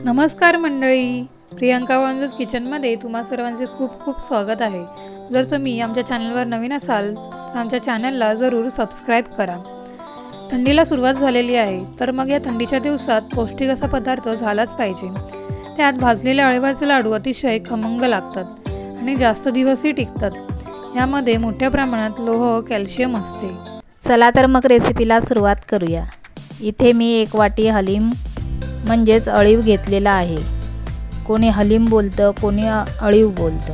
नमस्कार मंडळी. प्रियांका वांजूज किचनमध्ये तुम्हा सर्वांचे खूप खूप स्वागत आहे. जर तुम्ही आमच्या चॅनलवर नवीन असाल तर आमच्या चॅनलला जरूर सबस्क्राईब करा. थंडीला सुरुवात झालेली आहे तर मग या थंडीच्या दिवसात पौष्टिक असा पदार्थ झालाच पाहिजे. त्यात भाजलेले अळेवाचे लाडू अतिशय खमंग लागतात आणि जास्त दिवसही टिकतात. यामध्ये मोठ्या प्रमाणात लोह कॅल्शियम असते. चला तर मग रेसिपीला सुरुवात करूया. इथे मी एक वाटी हलीम म्हणजेच अळीव घेतलेला आहे. कोणी हलीम बोलतं कोणी अ- अळीव बोलतं.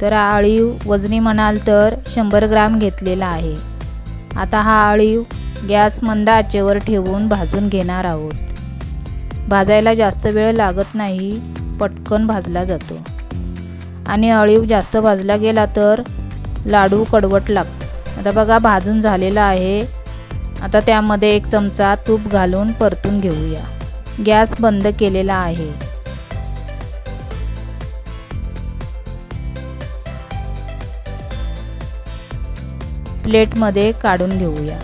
तर हा अळीव वजनी म्हणाल तर शंभर ग्राम घेतलेला आहे. आता हा अळीव गॅस मंद आचेवर ठेवून भाजून घेणार आहोत. भाजायला जास्त वेळ लागत नाही पटकन भाजला जातो. आणि अळीव जास्त भाजला गेला तर लाडू कडवट लागतो. आता बघा भाजून झालेला आहे. आता त्यामध्ये एक चमचा तूप घालून परतून घेऊया. गॅस बंद केलेला आहे. प्लेटमध्ये काढून घेऊया.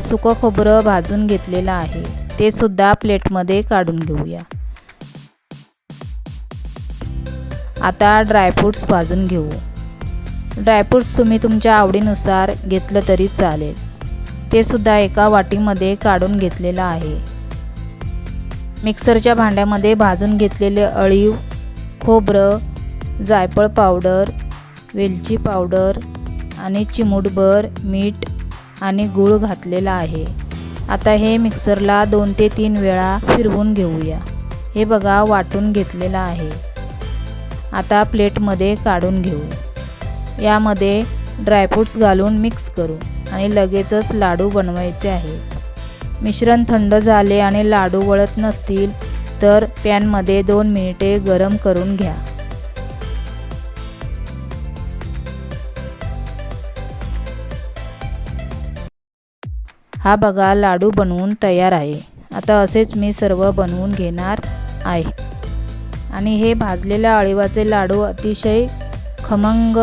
सुकं खोबरं भाजून घेतलेलं आहे. ते सुद्धा प्लेटमध्ये काढून घेऊया. आता ड्रायफ्रूट्स भाजून घेऊ. ड्रायफ्रूट्स तुम्ही तुमच्या आवडीनुसार घेतलं तरी चालेल. ते सुद्धा एका वाटीमध्ये काढून घेतलेलं आहे. मिक्सरच्या भांड्यामध्ये भाजून घेतलेले अळीव खोबरं जायफळ पावडर वेलची पावडर आणि चिमूटभर मीठ आणि गूळ घातलेला आहे. आता हे मिक्सरला दोन ते तीन वेळा फिरवून घेऊया. हे बघा वाटून घेतलेलं आहे. आता प्लेटमध्ये काढून घेऊ. यामध्ये ड्रायफ्रूट्स घालून मिक्स करू आणि लगेचच लाडू बनवायचे आहेत. मिश्रण थंड झाले आणि लाडू वळत नसतील तर पॅनमध्ये दोन मिनिटे गरम करून घ्या. हा बघा लाडू बनवून तयार आहे. आता असेच मी सर्व बनवून घेणार आहे. आणि हे भाजलेल्या अळीवाचे लाडू अतिशय खमंग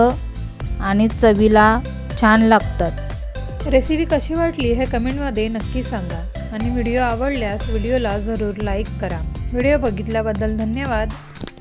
आणि चवीला छान लागतात. रेसिपी कशी वाटली हे कमेंटमध्ये नक्की सांगा आणि व्हिडिओ आवडल्यास व्हिडिओला जरूर लाईक करा. व्हिडिओ बघितल्याबद्दल धन्यवाद.